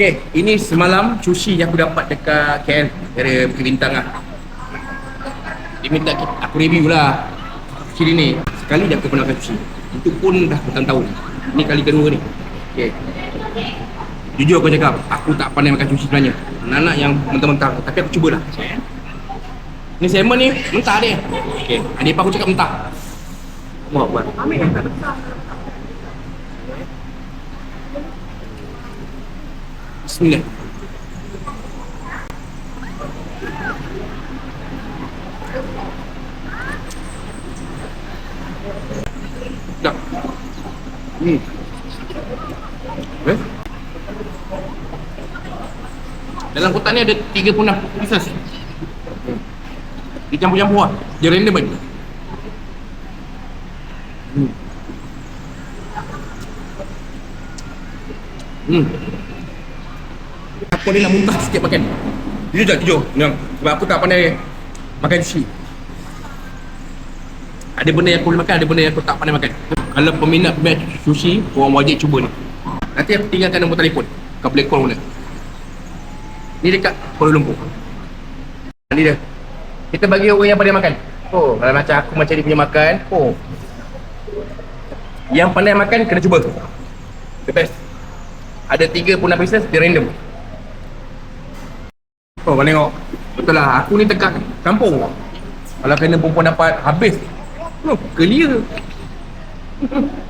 Okay, ini semalam sushi yang aku dapat dekat KL dari Bukit Bintang lah. Dia minta aku review lah sushi ni. Sekali dah aku pernah makan sushi. Itu pun dah bertahun-tahun. Ni kali kedua ni. Okay. Jujur aku cakap, aku tak pandai makan sushi sebenarnya. Nak-nak yang mentah-mentah. Tapi aku cubalah. Ni salmon ni mentah dia. Okay. Adik aku cakap mentah. Buat buat. Bismillah. Dah. Hmm. Eh? Dalam kotak ni ada 36 pieces. Hmm. Dia campur-campur lah. Dia random kan. Hmm. Hmm. Aku ni nak muntah sikit makan. Jujur je, jujur. Memang. Sebab aku tak pandai makan sushi. Ada benda yang aku boleh makan, ada benda yang aku tak pandai makan. Kalau peminat-peminat sushi, korang wajib cuba ni. Nanti aku tinggalkan nombor telefon. Kau boleh call mana. Ni dekat Kuala Lumpur. Ni dia. Kita bagi orang yang pandai makan. Oh, kalau macam aku macam dia punya makan, oh. Yang pandai makan kena cuba. The best. Ada tiga pun pieces, dia random. Oh, kau tengok. Betul lah, aku ni dekat kampung. Kalau kena perempuan dapat habis. Oh, clear.